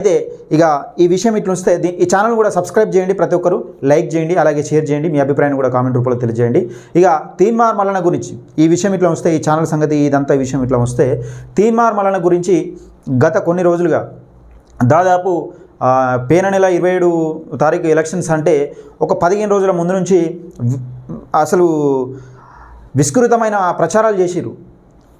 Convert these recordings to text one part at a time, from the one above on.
అయితే ఇక ఈ విషయం ఇట్లా వస్తే దీ- ఈ ఛానల్ కూడా సబ్స్క్రైబ్ చేయండి ప్రతి ఒక్కరు లైక్ చేయండి అలాగే షేర్ చేయండి మీ అభిప్రాయం కూడా కామెంట్ రూపంలో తెలియజేయండి. ఇక తీన్మార్ మలన గురించి ఈ విషయం ఇట్లా వస్తే ఈ ఛానల్ సంగతి ఇదంతా ఈ విషయం ఇట్లా వస్తే తీన్మార్ మలన గురించి గత కొన్ని రోజులుగా దాదాపు పేన నెల ఇరవై ఏడు తారీఖు ఎలక్షన్స్ అంటే ఒక పదిహేను రోజుల ముందు నుంచి అసలు విస్తృతమైన ప్రచారాలు చేసిరు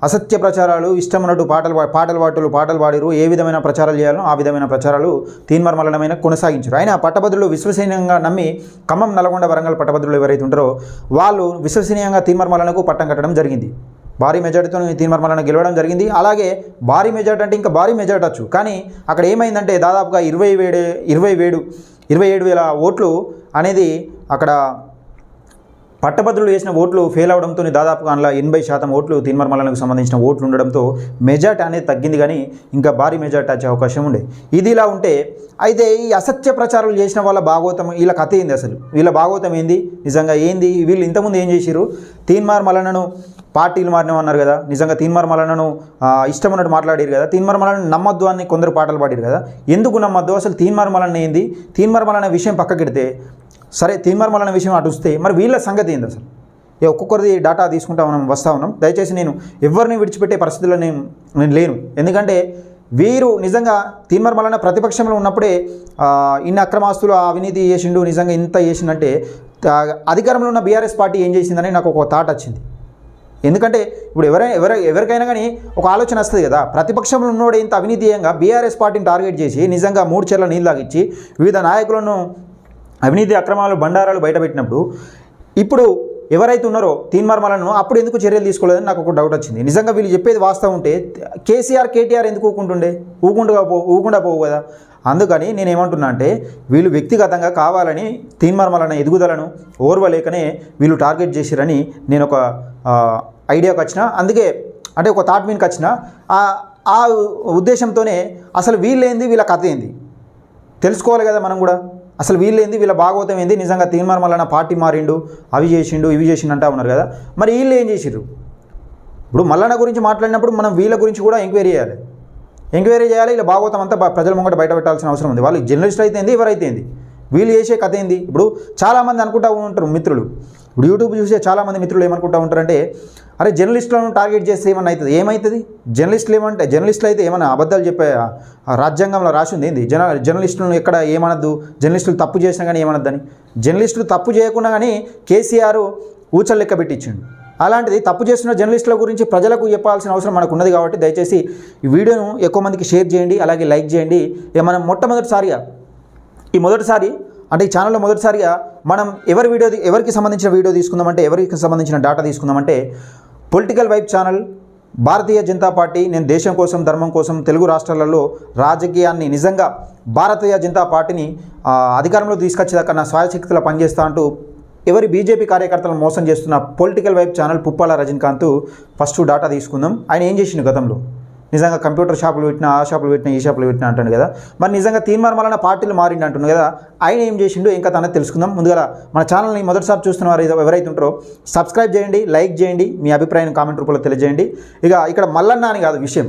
అసత్య ప్రచారాలు ఇష్టమన్నట్టు పాటలు పాటలు పాటలు పాటలు పాడిరు ఏ విధమైన ప్రచారాలు చేయాలో ఆ విధమైన ప్రచారాలు తీన్మర్మలనమైన కొనసాగించారు. ఆయన పట్టభద్రులు విశ్వసనీయంగా నమ్మి ఖమ్మం నల్గొండ వరంగల్ పట్టభద్రులు ఎవరైతే ఉంటారో వాళ్ళు విశ్వసనీయంగా తీన్మర్మలకు పట్టం కట్టడం జరిగింది. భారీ మెజార్టీతో తీన్మర్మలను గెలవడం జరిగింది. అలాగే భారీ మెజార్టీ అంటే ఇంకా భారీ మెజార్టీ వచ్చు కానీ అక్కడ ఏమైందంటే దాదాపుగా ఇరవై వేడే ఇరవై వేడు ఇరవై ఏడు వేల ఓట్లు అనేది అక్కడ పట్టభద్రులు వేసిన ఓట్లు ఫెయిల్ అవడంతో దాదాపుగా అందులో ఎనభై శాతం ఓట్లు తీన్మర్మలకు సంబంధించిన ఓట్లు ఉండడంతో మెజార్టీ అనేది తగ్గింది కానీ ఇంకా భారీ మెజార్టీ వచ్చే అవకాశం ఉండే. ఇది ఇలా ఉంటే అయితే ఈ అసత్య ప్రచారాలు చేసిన వాళ్ళ భాగవతం వీళ్ళ కథ ఏంది అసలు? వీళ్ళ భాగవతం ఏంది? నిజంగా ఏంది? వీళ్ళు ఇంతకుముందు ఏం చేశారు తీన్మార్ మలనను పార్టీలు మారినమన్నారు కదా. నిజంగా తీన్మార్ మలనను ఇష్టం ఉన్నట్టు మాట్లాడారు కదా. తీన్మార్ మలన నమ్మద్దు అని కొందరు పాటలు పాడారు కదా. ఎందుకు నమ్మద్దు? అసలు తీన్మార్ మలన ఏంది? తీన్మార్ మలన విషయం పక్కకెడితే సరే తీన్మార్మలన విషయం అటు వస్తే మరి వీళ్ళ సంగతి ఏంది అసలు? ఏ ఒక్కొక్కరిది డాటా తీసుకుంటా మనం వస్తూ ఉన్నాం. దయచేసి నేను ఎవరిని విడిచిపెట్టే పరిస్థితిలో నేను నేను లేను. ఎందుకంటే వీరు నిజంగా తీన్మార్మలన ప్రతిపక్షంలో ఉన్నప్పుడే ఇన్ని అక్రమాస్తులు అవినీతి చేసిండు నిజంగా ఇంత చేసిందంటే అధికారంలో ఉన్న బీఆర్ఎస్ పార్టీ ఏం చేసిందని నాకు ఒక థాట్ వచ్చింది. ఎందుకంటే ఇప్పుడు ఎవరైనా ఎవర ఎవరికైనా కానీ ఒక ఆలోచన వస్తుంది కదా. ప్రతిపక్షంలో ఉన్నోడే ఇంత అవినీతియంగా బీఆర్ఎస్ పార్టీని టార్గెట్ చేసి నిజంగా మూడు చెర్ల నీళ్ళు తాగిచ్చి వివిధ నాయకులను అవినీతి అక్రమాలు బండారాలు బయటపెట్టినప్పుడు ఇప్పుడు ఎవరైతే ఉన్నారో తీన్మార్మలను అప్పుడు ఎందుకు చర్యలు తీసుకోలేదని నాకు ఒక డౌట్ వచ్చింది. నిజంగా వీళ్ళు చెప్పేది వాస్తవం ఉంటే కేసీఆర్ కేటీఆర్ ఎందుకు ఊకుంటుండే? ఊకుండా పో ఊకుండా పోవు కదా. అందుకని నేను ఏమంటున్నా అంటే వీళ్ళు వ్యక్తిగతంగా కావాలని తీన్మార్మలన ఎదుగుదలను ఓర్వలేకనే వీళ్ళు టార్గెట్ చేసిరని నేను ఒక ఐడియాకి వచ్చిన అందుకే అంటే ఒక థాట్ మీన్కి వచ్చిన ఆ- ఆ ఉద్దేశంతోనే అసలు వీళ్ళేంది? వీళ్ళ కథ ఏంది? తెలుసుకోవాలి కదా మనం కూడా. అసలు వీళ్ళేంది వీళ్ళ భాగవతం ఏంది? నిజంగా తీర్మానం వలన పార్టీ మారిండు అవి చేసిండు ఇవి చేసిండు అంటా ఉన్నారు కదా. మరి వీళ్ళు ఏం చేసిర్రు? ఇప్పుడు మల్లన్న గురించి మాట్లాడినప్పుడు మనం వీళ్ళ గురించి కూడా ఎంక్వైరీ చేయాలి. ఎంక్వైరీ చేయాలి ఇలా భాగవతం అంతా ప్రజల ముంగట బయట పెట్టాల్సిన అవసరం ఉంది. వాళ్ళు జర్నలిస్ట్ అయితే ఏంది? ఎవరైతే ఏంది? వీళ్ళు చేసే కథ ఏంది? ఇప్పుడు చాలామంది అనుకుంటా ఉంటారు మిత్రులు. ఇప్పుడు యూట్యూబ్ చూసే చాలామంది మిత్రులు ఏమనుకుంటా ఉంటారంటే అరే జర్నలిస్టులను టార్గెట్ చేస్తే ఏమన్నా అవుతుంది ఏమవుతుంది జర్నలిస్టులు ఏమంటే జర్నలిస్టులు అయితే ఏమైనా అబద్ధాలు చెప్పే ఆ- రాజ్యాంగంలో రాసి ఉంది ఏంది? జన జర్నలిస్టులను ఎక్కడ ఏమనద్దు? జర్నలిస్టులు తప్పు చేసినా కానీ ఏమనద్దని? జర్నలిస్టులు తప్పు చేయకుండా కానీ కేసీఆర్ ఊచలు లెక్క పెట్టించిండు. అలాంటిది తప్పు చేస్తున్న జర్నలిస్టుల గురించి ప్రజలకు చెప్పాల్సిన అవసరం మనకు ఉన్నది కాబట్టి దయచేసి ఈ వీడియోను ఎక్కువ మందికి షేర్ చేయండి అలాగే లైక్ చేయండి. మనం మొట్టమొదటిసారిగా ఈ మొదటిసారి అంటే ఈ ఛానల్లో మొదటిసారిగా మనం ఎవరి వీడియో ఎవరికి సంబంధించిన వీడియో తీసుకుందామంటే ఎవరికి సంబంధించిన data తీసుకుందామంటే political vibe channel Bharatiya Janata Party నేను దేశం కోసం ధర్మం కోసం తెలుగు రాష్ట్రాలలో రాజకీయాన్ని నిజంగా భారతీయ జనతా పార్టీని అధికారంలో తీసుకొచ్చేదాకా నా స్వయశక్తిలో పనిచేస్తా అంటూ ఎవరి బీజేపీ కార్యకర్తలను మోసం చేస్తున్న political vibe channel Puppala Rajanikanth first data తీసుకుందాం. ఆయన ఏం చేసిండు గతంలో? నిజంగా కంప్యూటర్ షాపులు పెట్టినా ఆ షాపులు పెట్టినా ఈ షాపులు పెట్టినా అంటాడు కదా. మరి నిజంగా తీర్మానం వలన పార్టీలు మారిండి అంటున్నాడు కదా. ఆయన ఏం చేసిండు ఇంకా తనది తెలుసుకుందాం. ముందుగా మన ఛానల్ని మొదటిసారి చూస్తున్న వారు ఏదో ఎవరైతే ఉంటారో సబ్స్క్రైబ్ చేయండి లైక్ చేయండి మీ అభిప్రాయం కామెంట్ రూపంలో తెలియజేయండి. ఇక ఇక్కడ మల్లన్న అని కాదు విషయం.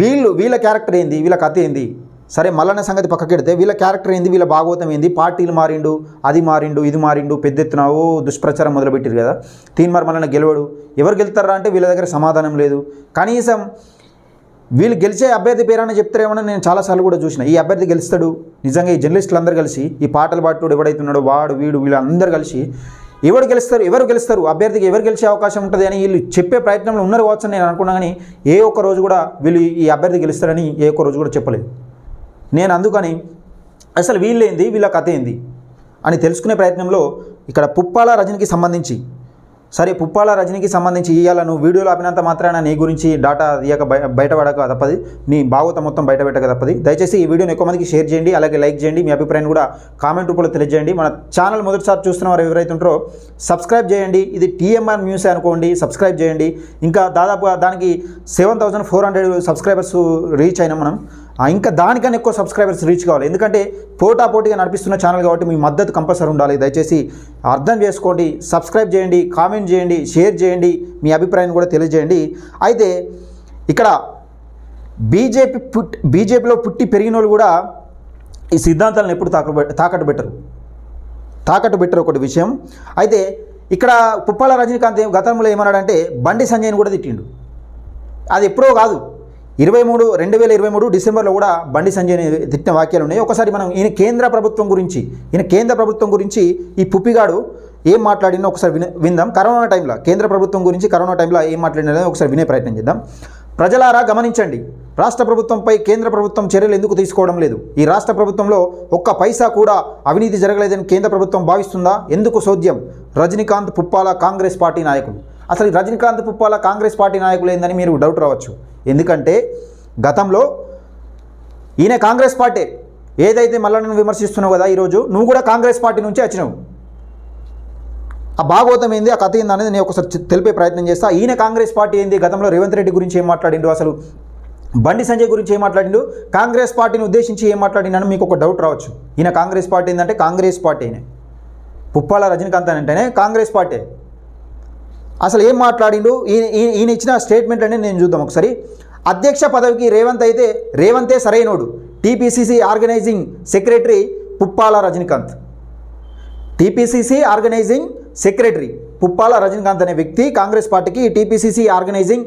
వీళ్ళు వీళ్ళ క్యారెక్టర్ ఏంది వీళ్ళ కథ ఏంది? సరే మల్లన్న సంగతి పక్కకెడితే వీళ్ళ క్యారెక్టర్ ఏంది వీళ్ళ భాగవతం ఏంది? పార్టీలు మారిండు అది మారిండు ఇది మారిండు పెద్ద ఎత్తున ఓ దుష్ప్రచారం మొదలుపెట్టారు కదా. తీన్మార్ మల్లన్న గెలవడు. ఎవరు గెలుతారా అంటే వీళ్ళ దగ్గర సమాధానం లేదు. కనీసం వీళ్ళు గెలిచే అభ్యర్థి పేరైనా చెప్తారేమో నేను చాలాసార్లు కూడా చూసిన. ఈ అభ్యర్థి గెలుస్తాడు. నిజంగా ఈ జర్నలిస్టులు అందరూ కలిసి ఈ పాటలు పాటుడు ఎవడైతే ఉన్నాడో వాడు వీడు వీళ్ళందరూ కలిసి ఎవరు గెలుస్తారు ఎవరు గెలుస్తారు అభ్యర్థికి ఎవరు గెలిచే అవకాశం ఉంటుంది అని వీళ్ళు చెప్పే ప్రయత్నంలో ఉన్నారు కావచ్చు నేను అనుకున్నా కానీ ఏ ఒక్క రోజు కూడా వీళ్ళు ఈ అభ్యర్థి గెలుస్తారని ఏ ఒక్క రోజు కూడా చెప్పలేదు. నేను అందుకని అసలు వీళ్ళేంది వీళ్ళ కథ ఏంది అని తెలుసుకునే ప్రయత్నంలో ఇక్కడ పుప్పాల రజనికి సంబంధించి సరే పుప్పాల రజనీకి సంబంధించి ఇవాళ నువ్వు వీడియోలో ఆపినంత మాత్రాన నీ గురించి డాటా తీయక బయ బయటపడక తప్పది. నీ భాగవతం మొత్తం బయటపెట్టక తప్పది. దయచేసి ఈ వీడియోని ఎక్కువ మందికి షేర్ చేయండి అలాగే లైక్ చేయండి మీ అభిప్రాయం కూడా కామెంట్ రూపంలో తెలియజేయండి. మన ఛానల్ మొదటిసారి చూస్తున్న వారు ఎవరైతే ఉంటారో సబ్స్క్రైబ్ చేయండి. ఇది టీఎంఆర్ న్యూస్ అనుకోండి సబ్స్క్రైబ్ చేయండి. ఇంకా దాదాపుగా దానికి seven thousand four hundred subscribers reach అయినా మనం. ఇంకా దానికన్నా ఎక్కువ సబ్స్క్రైబర్స్ రీచ్ కావాలి. ఎందుకంటే పోటా పోటీగా నడిపిస్తున్న ఛానల్ కాబట్టి మీ మద్దతు కంపల్సరీ ఉండాలి. దయచేసి అర్థం చేసుకోండి సబ్స్క్రైబ్ చేయండి కామెంట్ చేయండి షేర్ చేయండి మీ అభిప్రాయాన్ని కూడా తెలియజేయండి. అయితే ఇక్కడ బీజేపీ పుట్టి బీజేపీలో పుట్టి పెరిగిన వాళ్ళు కూడా ఈ సిద్ధాంతాలను ఎప్పుడు తాకట్టు తాకట్టు పెట్టరు. తాకట్టు పెట్టరు ఒకటి విషయం. అయితే ఇక్కడ పుప్పాల రజనీకాంత్ గతంలో ఏమన్నాడంటే బండి సంజయ్ని కూడా తిట్టిండు. అది ఎప్పుడో కాదు. ఇరవై మూడు రెండు వేల ఇరవై మూడు డిసెంబర్లో కూడా బండి సంజయ్ తిట్టిన వాక్యాలు ఉన్నాయి. ఒకసారి మనం ఈయన కేంద్ర ప్రభుత్వం గురించి ఈయన కేంద్ర ప్రభుత్వం గురించి ఈ పుప్పిగాడు ఏం మాట్లాడినా ఒకసారి విన విందాం. కరోనా టైంలో కేంద్ర ప్రభుత్వం గురించి కరోనా టైంలో ఏం మాట్లాడినా ఒకసారి వినే ప్రయత్నం చేద్దాం. ప్రజలారా గమనించండి. రాష్ట్ర ప్రభుత్వంపై కేంద్ర ప్రభుత్వం చర్యలు ఎందుకు తీసుకోవడం లేదు? ఈ రాష్ట్ర ప్రభుత్వంలో ఒక్క పైసా కూడా అవినీతి జరగలేదని కేంద్ర ప్రభుత్వం భావిస్తుందా? ఎందుకు సోద్యం? రజనీకాంత్ పుప్పాల కాంగ్రెస్ పార్టీ నాయకులు. అసలు రజనీకాంత్ పుప్పాల కాంగ్రెస్ పార్టీ నాయకులు ఏందని మీరు డౌట్ రావచ్చు. ఎందుకంటే గతంలో ఈయన కాంగ్రెస్ పార్టీ ఏదైతే మళ్ళీ నువ్వు విమర్శిస్తున్నావు కదా ఈరోజు నువ్వు కూడా కాంగ్రెస్ పార్టీ నుంచే వచ్చినావు. ఆ భాగవతం ఏంది ఆ కథ ఏంది అనేది నేను ఒకసారి తెలిపే ప్రయత్నం చేస్తా. ఈయన కాంగ్రెస్ పార్టీ ఏంది గతంలో రేవంత్ రెడ్డి గురించి ఏం మాట్లాడిండు అసలు? బండి సంజయ్ గురించి ఏం మాట్లాడిండు? కాంగ్రెస్ పార్టీని ఉద్దేశించి ఏం మాట్లాడినాను మీకు ఒక డౌట్ రావచ్చు. ఈయన కాంగ్రెస్ పార్టీ ఏంటంటే కాంగ్రెస్ పార్టీ పుప్పాల రజనీకాంత్ అని అంటేనే కాంగ్రెస్ పార్టీ. అసలు ఏం మాట్లాడిండు? ఈయన ఈయన- ఇచ్చిన స్టేట్మెంట్ అనేది నేను చూద్దాం ఒకసారి. అధ్యక్ష పదవికి రేవంత్ అయితే రేవంతే Sarainodu. TPCC organizing secretary Puppala Rajanikanth. TPCC organizing secretary Puppala Rajanikanth అనే వ్యక్తి కాంగ్రెస్ పార్టీకి TPCC organizing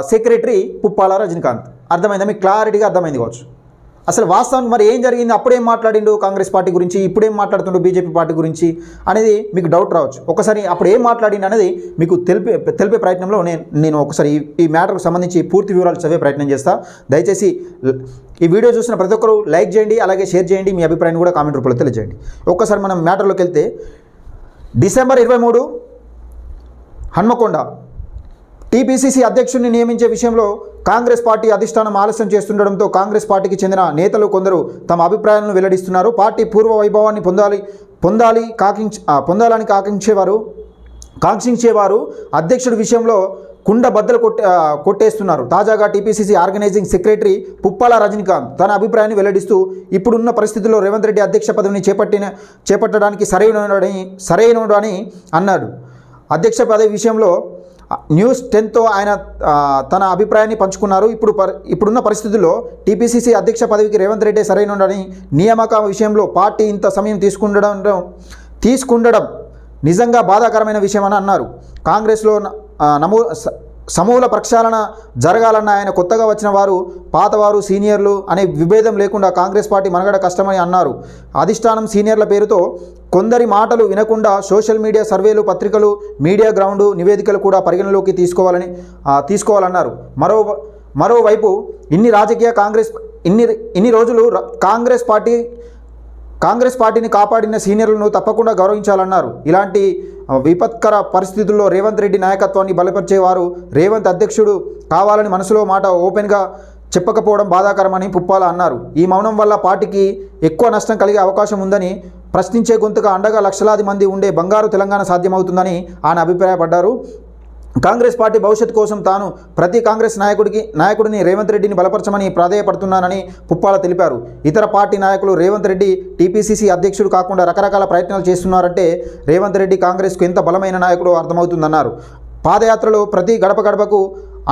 secretary Puppala Rajanikanth. అర్థమైందా? మీకు క్లారిటీగా అర్థమైంది కావచ్చు. అసలు వాస్తవానికి మరి ఏం జరిగింది? అప్పుడేం మాట్లాడిండు కాంగ్రెస్ పార్టీ గురించి? ఇప్పుడేం మాట్లాడుతుండో బీజేపీ పార్టీ గురించి? అనేది మీకు డౌట్ రావచ్చు. ఒకసారి అప్పుడు ఏం మాట్లాడిండు అనేది మీకు తెలిపే తెలిపే ప్రయత్నంలో నేను నేను ఒకసారి ఈ- మ్యాటర్కు సంబంధించి పూర్తి వివరాలు చదివే ప్రయత్నం చేస్తాను దయచేసి ఈ వీడియో చూసిన ప్రతి ఒక్కరు లైక్ చేయండి అలాగే షేర్ చేయండి. మీ అభిప్రాయాన్ని కూడా కామెంట్ రూపంలో తెలియజేయండి. ఒక్కసారి మనం మ్యాటర్లోకి వెళ్తే డిసెంబర్ ఇరవై మూడు హన్మకొండ టీపీసీసీ అధ్యక్షుడిని నియమించే విషయంలో కాంగ్రెస్ పార్టీ అధిష్టానం ఆలస్యం చేస్తుండడంతో కాంగ్రెస్ పార్టీకి చెందిన నేతలు కొందరు తమ అభిప్రాయాలను వెల్లడిస్తున్నారు. పార్టీ పూర్వ వైభవాన్ని పొందాలి పొందాలి కాకించ పొందాలని కాకించేవారు కాంక్షించేవారు అధ్యక్షుడి విషయంలో కుండ బద్దలు కొట్టే కొట్టేస్తున్నారు. తాజాగా TPCC organizing secretary Puppala Rajanikanth తన అభిప్రాయాన్ని వెల్లడిస్తూ ఇప్పుడున్న పరిస్థితుల్లో రేవంత్ రెడ్డి అధ్యక్ష పదవిని చేపట్టిన చేపట్టడానికి సరైనడని సరైనడని అన్నాడు. అధ్యక్ష పదవి విషయంలో న్యూస్ టెన్తో ఆయన తన అభిప్రాయాన్ని పంచుకున్నారు. ఇప్పుడు ఇప్పుడున్న పరిస్థితుల్లో టీపీసీసీ అధ్యక్ష పదవికి రేవంత్ రెడ్డి సరైనడని నియామక విషయంలో పార్టీ ఇంత సమయం తీసుకుండడం తీసుకుండడం నిజంగా బాధాకరమైన విషయమని అన్నారు. కాంగ్రెస్లో నమో నమూ స- సమూల ప్రక్షాళన జరగాలన్న ఆయన కొత్తగా వచ్చిన వారు పాతవారు సీనియర్లు అనే విభేదం లేకుండా కాంగ్రెస్ పార్టీ మనగడ కష్టమని అన్నారు. అధిష్టానం సీనియర్ల పేరుతో కొందరి మాటలు వినకుండా సోషల్ మీడియా సర్వేలు పత్రికలు మీడియా గ్రౌండ్ నివేదికలు కూడా పరిగణలోకి తీసుకోవాలని తీసుకోవాలన్నారు. మరో మరోవైపు ఇన్ని రాజకీయ కాంగ్రెస్ ఇన్ని ఇన్ని రోజులు ర- కాంగ్రెస్ పార్టీ కాంగ్రెస్ పార్టీని కాపాడిన సీనియర్లను తప్పకుండా గౌరవించాలన్నారు. ఇలాంటి విపత్కర పరిస్థితుల్లో రేవంత్ రెడ్డి నాయకత్వాన్ని బలపరిచేవారు రేవంత్ అధ్యక్షుడు కావాలని మనసులో మాట ఓపెన్గా చెప్పకపోవడం బాధాకరమని పుప్పాల అన్నారు. ఈ మౌనం వల్ల పార్టీకి ఎక్కువ నష్టం కలిగే అవకాశం ఉందని ప్రశ్నించే గొంతుగా అండగా లక్షలాది మంది ఉండే బంగారు తెలంగాణ సాధ్యమవుతుందని ఆయన అభిప్రాయపడ్డారు. కాంగ్రెస్ పార్టీ భవిష్యత్తు కోసం తాను ప్రతి కాంగ్రెస్ నాయకుడికి నాయకుడిని రేవంత్ రెడ్డిని బలపరచమని ప్రాధేయపడుతున్నానని పుప్పాల తెలిపారు. ఇతర పార్టీ నాయకులు రేవంత్ రెడ్డి టీపీసీసీ అధ్యక్షుడు కాకుండా రకరకాల ప్రయత్నాలు చేస్తున్నారంటే రేవంత్ రెడ్డి కాంగ్రెస్కు ఎంత బలమైన నాయకుడు అర్థమవుతుందన్నారు. పాదయాత్రలో ప్రతి గడప గడపకు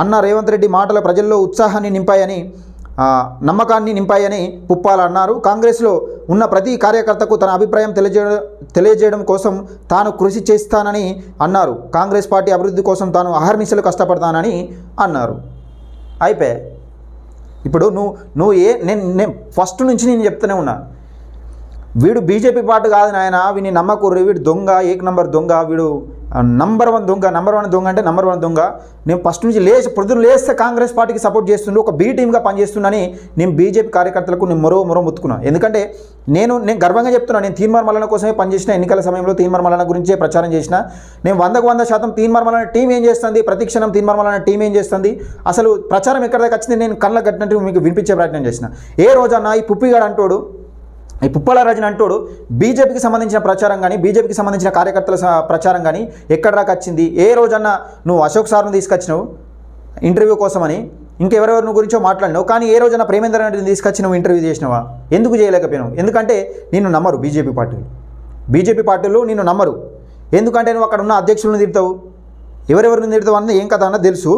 అన్న రేవంత్ రెడ్డి మాటలు ప్రజల్లో ఉత్సాహాన్ని నింపాయని నమ్మకాన్ని నింపాయని పుప్పాల అన్నారు. కాంగ్రెస్లో ఉన్న ప్రతి కార్యకర్తకు తన అభిప్రాయం తెలియజేయడం తెలియజేయడం కోసం తాను కృషి చేస్తానని అన్నారు. కాంగ్రెస్ పార్టీ అభివృద్ధి కోసం తాను అహర్నిశలు కష్టపడతానని అన్నారు. అయిపోయా ఇప్పుడు నువ్వు నువ్వు ఏ నేను నేను ఫస్ట్ నుంచి నేను చెప్తూనే ఉన్నా. వీడు బీజేపీ పార్టీ కాదు నాయన వీని నమ్మకూర్రి వీడు దొంగ ఏక నంబర్ దొంగ వీడు నంబర్ వన్ దొంగ నంబర్ వన్ దొంగ అంటే నంబర్ వన్ దొంగ. నేను ఫస్ట్ నుంచి లేచి పొద్దున్న లేస్తే కాంగ్రెస్ పార్టీకి సపోర్ట్ చేస్తుండే ఒక బీ టీమ్గా పనిచేస్తుందని నేను బీజేపీ కార్యకర్తలకు నేను మరో మరో ముత్తుకున్నాను ఎందుకంటే నేను నేను గర్వంగా చెప్తున్నాను నేను తీన్మార్ మల్లన కోసమే పనిచేసిన ఎన్నికల సమయంలో తీన్మార్ మల్లన గురించే ప్రచారం చేసిన. నేను వందకు వంద శాతం తీన్మార్ మల్లన టీం ఏం చేస్తుంది? ప్రతిక్షణం తీన్మార్ మల్లన టీం ఏం చేస్తుంది? అసలు ప్రచారం ఎక్కడ దాకా వచ్చింది? నేను కళ్ళ కట్టినట్టు మీకు వినిపించే ప్రయత్నం చేసిన. ఏ రోజన్నా ఈ పుప్పిగాడు అంటోడు ఈ పుప్పల రాజుని అంటోడు బీజేపీకి సంబంధించిన ప్రచారం కానీ బీజేపీకి సంబంధించిన కార్యకర్తల ప్రచారం కానీ ఎక్కడ దాకా వచ్చింది? ఏ రోజన్నా నువ్వు అశోక్ సార్ను తీసుకొచ్చినావు ఇంటర్వ్యూ కోసమని? ఇంకెవరెవరి నువ్వు గురించో మాట్లాడినావు? కానీ ఏ రోజున ప్రేమేంద్ర రెడ్డిని తీసుకొచ్చి నువ్వు ఇంటర్వ్యూ చేసినావా? ఎందుకు చేయలేకపోయినావు? ఎందుకంటే నిన్ను నమ్మరు బీజేపీ పార్టీలు. బీజేపీ పార్టీలు నిన్ను నమ్మరు. ఎందుకంటే నువ్వు అక్కడ ఉన్న అధ్యక్షులను తిడతావు. ఎవరెవరిని తిడతావు అన్నది ఏం కథ అన్నది తెలుసు.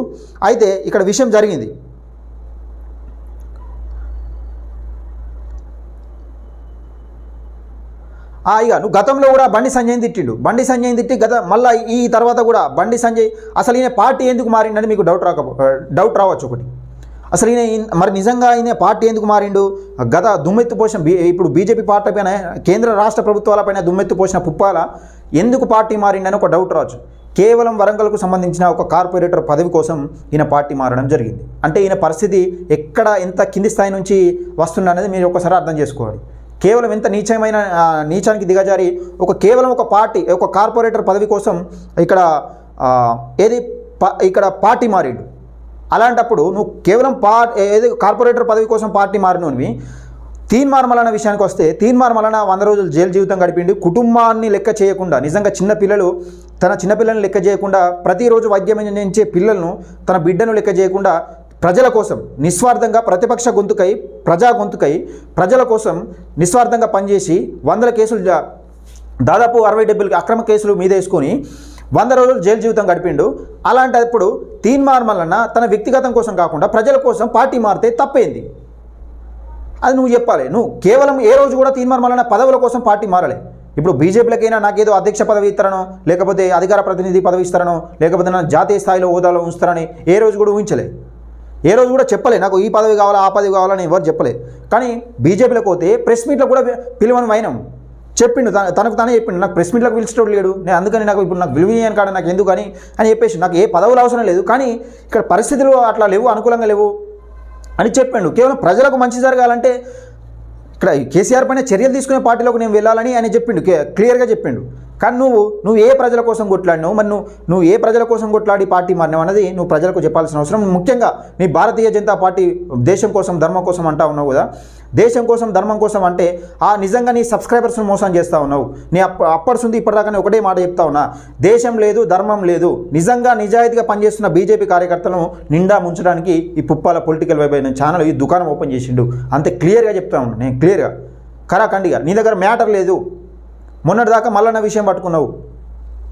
అయితే ఇక్కడ విషయం జరిగింది. ఇక నువ్వు గతంలో కూడా బండి సంజయ్ని తిట్టిండు. బండి సంజయ్ని తిట్టి గత మళ్ళీ ఈ తర్వాత కూడా బండి సంజయ్ అసలు ఈయన పార్టీ ఎందుకు మారిండని మీకు డౌట్ రాక డౌట్ రావచ్చు ఒకటి. అసలు ఈయన మరి నిజంగా ఈయన పార్టీ ఎందుకు మారిండు? గత దుమ్మెత్తు పోసిన ఇప్పుడు బీజేపీ పార్టీ పైన కేంద్ర రాష్ట్ర ప్రభుత్వాలపైన దుమ్మెత్తు పోసిన పుప్పాల ఎందుకు పార్టీ మారిండని ఒక డౌట్ రావచ్చు. కేవలం వరంగల్కు సంబంధించిన ఒక కార్పొరేటర్ పదవి కోసం ఈయన పార్టీ మారడం జరిగింది. అంటే ఈయన పరిస్థితి ఎక్కడ ఎంత కింది స్థాయి నుంచి వస్తుండ అనేది మీరు ఒకసారి అర్థం చేసుకోవాలి. కేవలం ఎంత నీచమైన నీచానికి దిగజారి ఒక కేవలం ఒక పార్టీ ఒక కార్పొరేటర్ పదవి కోసం ఇక్కడ ఏది ప- ఇక్కడ పార్టీ మారిండు. అలాంటప్పుడు నువ్వు కేవలం పా ఏది కార్పొరేటర్ పదవి కోసం పార్టీ మారినవి తీన్మార్ మలన విషయానికి వస్తే తీన్మార్ మలన వంద రోజులు జైలు జీవితం గడిపిండి. కుటుంబాన్ని లెక్క చేయకుండా నిజంగా చిన్న పిల్లలు తన చిన్నపిల్లల్ని లెక్క చేయకుండా ప్రతిరోజు వైద్యం అందించే పిల్లలను తన బిడ్డను లెక్క చేయకుండా ప్రజల కోసం నిస్వార్థంగా ప్రతిపక్ష గొంతుకై ప్రజా గొంతుకై ప్రజల కోసం నిస్వార్థంగా పనిచేసి వందల కేసులు జా- దాదాపు అరవై డెబ్బై అక్రమ కేసులు మీద వేసుకొని వంద రోజులు జైలు జీవితం గడిపిండు. అలాంటప్పుడు తీన్మార్ మల్లన్న తన వ్యక్తిగతం కోసం కాకుండా ప్రజల కోసం పార్టీ మారితే తప్పేంది? అది నువ్వు చెప్పాలి. నువ్వు కేవలం ఏ రోజు కూడా తీన్మార్ వలన పదవుల కోసం పార్టీ మారలే. ఇప్పుడు బీజేపీలకైనా నాకేదో అధ్యక్ష పదవి ఇస్తారనో లేకపోతే అధికార ప్రతినిధి పదవి ఇస్తారనో లేకపోతే నా జాతీయ స్థాయిలో హోదాలో ఉంచుతారని ఏ రోజు కూడా ఊహించలే. ఏ రోజు కూడా చెప్పలే నాకు ఈ పదవి కావాలా ఆ పదవి కావాలని ఎవరు చెప్పలే. కానీ బీజేపీలోకి పోతే ప్రెస్ మీట్లో కూడా పిలువని వైనం. చెప్పిండు తన- తనకు తానే చెప్పిండు నాకు ప్రెస్ మీట్లకు పిలిచేటోడు లేడు. నేను అందుకని నాకు ఇప్పుడు నాకు విలువ చేయను కాడ నాకు ఎందుకు అని అని చెప్పేసి నాకు ఏ పదవులు అవసరం లేదు. కానీ ఇక్కడ పరిస్థితులు అట్లా లేవు అనుకూలంగా లేవు అని చెప్పాడు. కేవలం ప్రజలకు మంచి జరగాలంటే ఇక్కడ కేసీఆర్ పైన చర్యలు తీసుకునే పార్టీలోకి నేను వెళ్ళాలని ఆయన చెప్పిండు క్లియర్గా చెప్పిండు. కానీ నువ్వు నువ్వు ఏ ప్రజల కోసం కొట్లాడినావు మరి నువ్వు నువ్వు ఏ ప్రజల కోసం కొట్లాడి పార్టీ మారినావు అన్నది నువ్వు ప్రజలకు చెప్పాల్సిన అవసరం. ముఖ్యంగా నీ భారతీయ జనతా పార్టీ దేశం కోసం ధర్మం కోసం అంటా ఉన్నావు కదా. దేశం కోసం ధర్మం కోసం అంటే ఆ నిజంగా నీ సబ్స్క్రైబర్స్ని మోసం చేస్తూ ఉన్నావు. నీ అప్ప అప్పటి ఇప్పటిదాకా నేను ఒకటే మాట చెప్తా ఉన్నా. దేశం లేదు ధర్మం లేదు. నిజంగా నిజాయితీగా పనిచేస్తున్న బీజేపీ కార్యకర్తలను నిండా ముంచడానికి ఈ పుప్పాల పొలిటికల్ వైబ్ అయిన ఛానల్ ఈ దుకాణం ఓపెన్ చేసిండు. అంతే క్లియర్గా చెప్తా ఉన్నా నేను క్లియర్గా. కరాఖండిగా నీ దగ్గర మ్యాటర్ లేదు. మొన్నటిదాకా మల్లన్న విషయం పట్టుకున్నావు.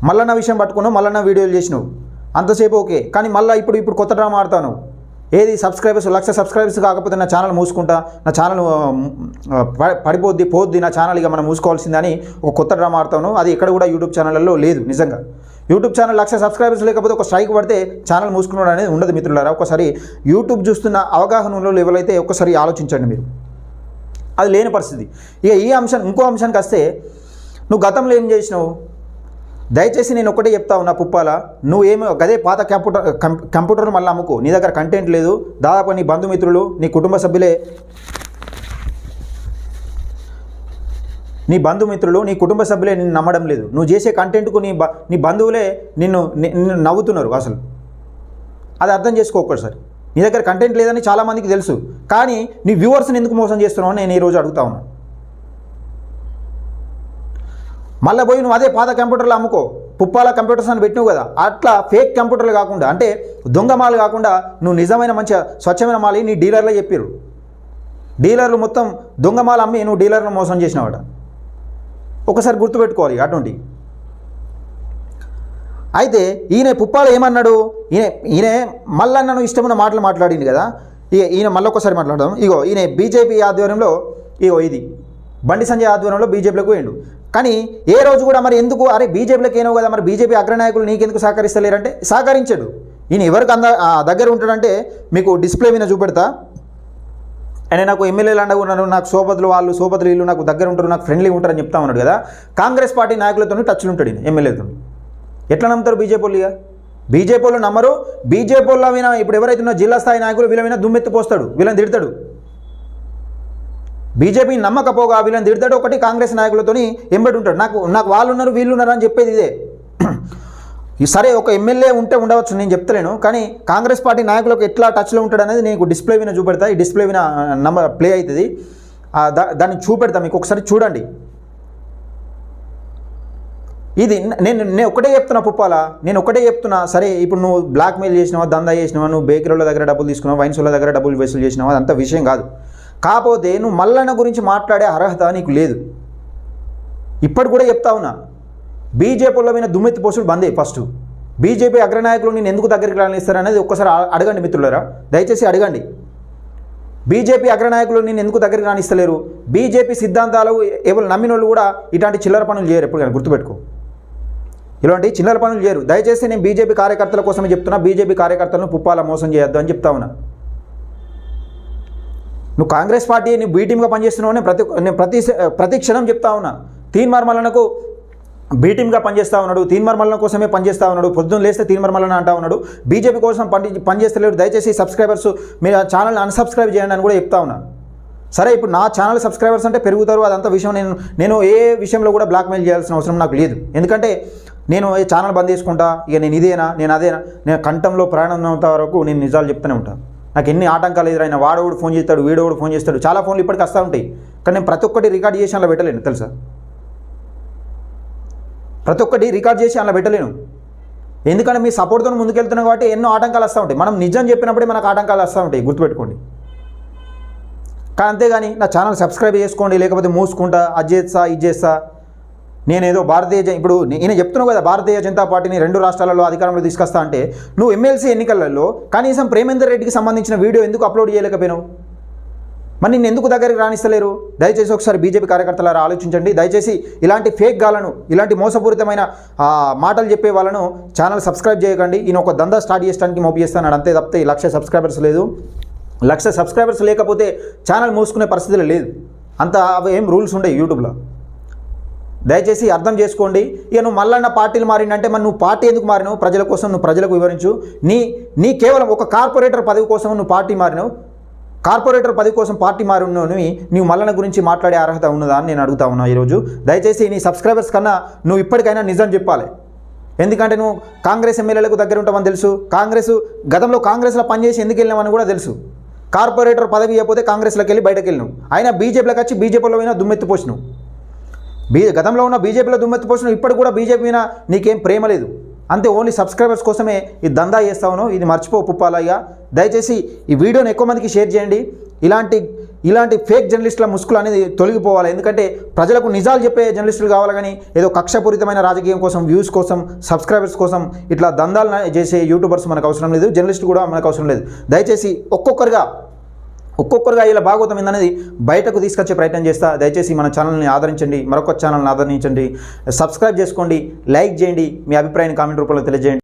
మల్లన్న విషయం పట్టుకున్నావు మల్లన్న వీడియోలు చేసినావు. అంతసేపు ఓకే. కానీ మళ్ళీ ఇప్పుడు ఇప్పుడు కొత్త డ్రామా ఆడతాను ఏది సబ్స్క్రైబర్స్ లక్ష సబ్స్క్రైబర్స్ కాకపోతే నా ఛానల్ మూసుకుంటా నా ఛానల్ పడిపోద్ది పోద్ది నా ఛానల్ ఇక మనం మూసుకోవాల్సిందని ఒక కొత్త డ్రామా ఆడతాను. అది ఎక్కడ కూడా యూట్యూబ్ ఛానల్లో లేదు నిజంగా. యూట్యూబ్ ఛానల్ లక్ష సబ్స్క్రైబర్స్ లేకపోతే ఒక స్ట్రైక్ పడితే ఛానల్ మూసుకున్నాడు అనేది ఉండదు మిత్రులారా. ఒకసారి యూట్యూబ్ చూస్తున్న అవగాహన ఉన్న వాళ్ళు ఎవరైతే ఆలోచించండి మీరు. అది లేని పరిస్థితి. ఇక ఈ అంశం ఇంకో అంశానికి వస్తే నువ్వు గతంలో ఏం చేసినావు? దయచేసి నేను ఒకటే చెప్తా ఉన్నా పుప్పాల ఏమో అదే పాత కంప్యూటర్ కంప్యూటర్ మళ్ళీ అమ్ముకు. నీ దగ్గర కంటెంట్ లేదు. దాదాపు నీ బంధుమిత్రులు నీ కుటుంబ సభ్యులే నీ బంధుమిత్రులు నీ కుటుంబ సభ్యులే నిన్ను నమ్మడం లేదు. నువ్వు చేసే కంటెంట్కు నీ బ నీ బంధువులే నిన్ను నిన్ను నవ్వుతున్నారు అసలు. అది అర్థం చేసుకో ఒక్కసారి. నీ దగ్గర కంటెంట్ లేదని చాలామందికి తెలుసు. కానీ నీ వ్యూవర్స్ని ఎందుకు మోసం చేస్తున్నావు అని నేను ఈరోజు అడుగుతా ఉన్నాను మళ్ళీ పోయి నువ్వు అదే పాత కంప్యూటర్లు అమ్ముకో. పుప్పాల కంప్యూటర్స్ అని పెట్టినావు కదా అట్లా ఫేక్ కంప్యూటర్లు కాకుండా అంటే దొంగ మాలు కాకుండా నువ్వు నిజమైన మంచి స్వచ్ఛమైన మాలి నీ డీలర్లే చెప్పారు డీలర్లు మొత్తం దొంగ మాలు అమ్మి నువ్వు డీలర్లు మోసం చేసినావట. ఒకసారి గుర్తుపెట్టుకోవాలి అటువంటి అయితే ఈయన పుప్పాల ఏమన్నాడు? ఈయన ఈయన మళ్ళా నన్ను ఇష్టమైన మాటలు మాట్లాడింది కదా. ఇక ఈయన మళ్ళీ ఒకసారి మాట్లాడదాం. ఇగో ఈయన బీజేపీ ఆధ్వర్యంలో ఇగో ఇది. బండి సంజయ్ ఆధ్వర్యంలో బీజేపీలకు పోయిండు. కానీ ఏ రోజు కూడా మరి ఎందుకు? అరే బీజేపీలోకి ఏనో కదా మరి బీజేపీ అగ్రనాయకులు నీకెందుకు సహకరిస్తలేరంటే సహకరించాడు. ఈయన ఎవరికి అంద ఆ దగ్గర ఉంటాడంటే మీకు డిస్ప్లే మీద చూపెడతా. అండ్ నాకు ఎమ్మెల్యేలు అండగా ఉన్నారు నాకు సోబతులు వాళ్ళు సోబతులు వీళ్ళు నాకు దగ్గర ఉంటారు నాకు ఫ్రెండ్లీ ఉంటారని చెప్తా ఉన్నాడు కదా. కాంగ్రెస్ పార్టీ నాయకులతో టచ్లు ఉంటాడు ఈయన ఎట్లా నమ్ముతారు బీజేపీ వాళ్ళు ఇక? బీజేపీ వాళ్ళు నమ్మరు. బీజేపీ వాళ్ళ ఇప్పుడు ఎవరైతే ఉన్న జిల్లా స్థాయి నాయకులు వీళ్ళ మీద దుమ్మెత్తి పోస్తాడు వీళ్ళని తిడతాడు. బీజేపీ నమ్మకపోగా వీళ్ళని తిడతాడు. ఒకటి కాంగ్రెస్ నాయకులతోని ఎంబడి ఉంటాడు. నాకు నాకు వాళ్ళు ఉన్నారు వీళ్ళు ఉన్నారు అని చెప్పేది ఇదే. సరే ఒక ఎమ్మెల్యే ఉంటే ఉండవచ్చు నేను చెప్తలేను. కానీ కాంగ్రెస్ పార్టీ నాయకులకు ఎట్లా టచ్లో ఉంటాడు అనేది నీకు డిస్ప్లే విన చూపెడతా. ఈ డిస్ప్లే విన నంబర్ ప్లే అవుతుంది. దా- దాన్ని చూపెడతా మీకు ఒకసారి చూడండి. ఇది నేను నేను ఒకటే చెప్తున్నా పుప్పాల. నేను ఒకటే చెప్తున్నా సరే ఇప్పుడు నువ్వు బ్లాక్మెయిల్ చేసినావా దందా చేసినావా నువ్వు బేకరీల దగ్గర డబ్బులు తీసుకున్నావా వైన్స్ దగ్గర డబ్బులు వసూలు చేసినావా అదంతా విషయం కాదు. కాకపోతే నువ్వు మల్లన్న గురించి మాట్లాడే అర్హత నీకు లేదు. ఇప్పటి కూడా చెప్తా ఉన్నా. బీజేపీలో మీద దుమ్మెత్తి పోసుడు బందే ఫస్ట్. బీజేపీ అగ్రనాయకులు నేను ఎందుకు దగ్గరికి రాణిస్తారు అనేది ఒక్కసారి అడగండి మిత్రులరా. దయచేసి అడగండి. బీజేపీ అగ్రనాయకులు నేను ఎందుకు దగ్గరికి రాణిస్తలేరు బీజేపీ సిద్ధాంతాలు ఎవరు నమ్మిన వాళ్ళు కూడా ఇలాంటి చిల్లర పనులు చేయరు ఎప్పుడు కానీ గుర్తుపెట్టుకో. ఇలాంటి చిల్లర పనులు చేయరు. దయచేసి నేను బీజేపీ కార్యకర్తల కోసమే చెప్తున్నా. బీజేపీ కార్యకర్తలను పుప్పాల మోసం చేయొద్దు అని చెప్తా ఉన్నా. నువ్వు కాంగ్రెస్ పార్టీ నువ్వు బీటీమ్గా పనిచేస్తున్నావు ప్రతి నేను ప్రతి ప్రతి క్షణం చెప్తా ఉన్నా. తీన్ మార్మలనకు బీ పనిచేస్తా ఉన్నాడు తీన్ మార్మలన కోసమే పనిచేస్తా ఉన్నాడు పొద్దున్న లేస్తే తీన్ మార్మలన అంటా ఉన్నాడు. బీజేపీ కోసం పని పనిచేస్తలేడు. దయచేసి సబ్స్క్రైబర్స్ మీరు ఆ ఛానల్ని అన్సబ్స్క్రైబ్ చేయండి అని కూడా చెప్తా ఉన్నా. సరే ఇప్పుడు నా ఛానల్ సబ్స్క్రైబర్స్ అంటే పెరుగుతారు అదంతా విషయం నేను నేను ఏ విషయంలో కూడా బ్లాక్మెయిల్ చేయాల్సిన అవసరం నాకు లేదు. ఎందుకంటే నేను ఏ ఛానల్ బంద్ చేసుకుంటా ఇక నేను ఇదేనా నేను అదేనా నేను కంఠంలో ప్రయాణం ఉన్నంత వరకు నేను నిజాలు చెప్తూనే ఉంటాను నాకు ఎన్ని ఆటంకాలు ఎదురైనా వాడోడు ఫోన్ చేస్తాడు వీడోడు ఫోన్ చేస్తాడు. చాలా ఫోన్లు ఇప్పటికి వస్తూ ఉంటాయి. కానీ నేను ప్రతి ఒక్కటి రికార్డ్ చేసి అలా పెట్టలేను తెలుసా? ప్రతి ఒక్కటి రికార్డ్ చేసి అలా పెట్టలేను. ఎందుకంటే మీ సపోర్ట్తో ముందుకెళ్తున్నాం కాబట్టి ఎన్నో ఆటంకాలు వస్తూ ఉంటాయి. మనం నిజం చెప్పినప్పుడే మనకు ఆటంకాలు వస్తూ ఉంటాయి గుర్తుపెట్టుకోండి. కానీ అంతేగాని నా ఛానల్ సబ్స్క్రైబ్ చేసుకోండి లేకపోతే మూసుకుంటా అది చేస్తా ఇది చేస్తా. నేనేదో భారతీయ ఇప్పుడు ఈయన చెప్తున్నావు కదా భారతీయ జనతా పార్టీని రెండు రాష్ట్రాలలో అధికారంలో తీసుకొస్తా అంటే నువ్వు ఎమ్మెల్సీ ఎన్నికలలో కనీసం ప్రేమేందర్ రెడ్డికి సంబంధించిన వీడియో ఎందుకు అప్లోడ్ చేయలేకపోయినావు? మరి నిన్ను ఎందుకు దగ్గరికి రాణిస్తలేరు? దయచేసి ఒకసారి బీజేపీ కార్యకర్తలారా ఆలోచించండి. దయచేసి ఇలాంటి ఫేక్ గాలను ఇలాంటి మోసపూరితమైన మాటలు చెప్పే వాళ్ళను ఛానల్ సబ్స్క్రైబ్ చేయకండి. ఈయన ఒక దందా స్టార్ట్ చేయడానికి మోపిస్తాను అంతే తప్పితే లక్ష సబ్స్క్రైబర్స్ లేదు. లక్ష సబ్స్క్రైబర్స్ లేకపోతే ఛానల్ మూసుకునే పరిస్థితులు లేదు. అంత ఏం రూల్స్ ఉండవు యూట్యూబ్లో. దయచేసి అర్థం చేసుకోండి. ఇక నువ్వు మల్లన్న పార్టీలు మారిందంటే మరి నువ్వు పార్టీ ఎందుకు మారినావు? ప్రజల కోసం నువ్వు ప్రజలకు వివరించు. నీ నీ కేవలం ఒక కార్పొరేటర్ పదవి కోసం నువ్వు పార్టీ మారినావు. కార్పొరేటర్ పదవి కోసం పార్టీ మారినవి నువ్వు నీవు మల్లన గురించి మాట్లాడే అర్హత ఉన్నదా అని నేను అడుగుతా ఉన్నా ఈరోజు. దయచేసి నీ సబ్స్క్రైబర్స్ కన్నా నువ్వు ఇప్పటికైనా నిజం చెప్పాలి. ఎందుకంటే నువ్వు కాంగ్రెస్ ఎమ్మెల్యేలకు దగ్గర ఉంటావని తెలుసు. కాంగ్రెస్ గతంలో కాంగ్రెస్లో పనిచేసి ఎందుకు వెళ్ళామని కూడా తెలుసు. కార్పొరేటర్ పదవి ఇవ్వకపోతే కాంగ్రెస్లోకి వెళ్ళి బయటకు వెళ్ళినావు. అయినా బీజేపీలోకి వచ్చి బీజేపీలో పోయినా దుమ్మెత్తిపోసినావు బీ గతంలో ఉన్న బీజేపీలో దుమ్మెత్తిపోసిన ఇప్పుడు కూడా బీజేపీ మీద నీకేం ప్రేమ లేదు. అంతే ఓన్లీ సబ్స్క్రైబర్స్ కోసమే ఈ దందా చేస్తావును ఇది మర్చిపో పుప్పాలయ్య దయచేసి ఈ వీడియోని ఎక్కువ మందికి షేర్ చేయండి. ఇలాంటి ఇలాంటి ఫేక్ జర్నలిస్టుల ముసుగులు అనేది తొలగిపోవాలి. ఎందుకంటే ప్రజలకు నిజాలు చెప్పే జర్నలిస్టులు కావాలి కానీ ఏదో కక్షపూరితమైన రాజకీయం కోసం వ్యూస్ కోసం సబ్స్క్రైబర్స్ కోసం ఇట్లా దందాలు చేసే యూట్యూబర్స్ మనకు అవసరం లేదు. జర్నలిస్టులు కూడా మనకు అవసరం లేదు. దయచేసి ఒక్కొక్కరుగా ఒక్కొక్కరుగా ఇలా భాగవతం ఏందనేది బయటకు తీసుకొచ్చే ప్రయత్నం చేస్తా. దయచేసి మన ఛానల్ని ఆదరించండి. మరొక ఛానల్ని ఆదరించండి. సబ్స్క్రైబ్ చేసుకోండి. లైక్ చేయండి. మీ అభిప్రాయాన్ని కామెంట్ రూపంలో తెలియజేయండి.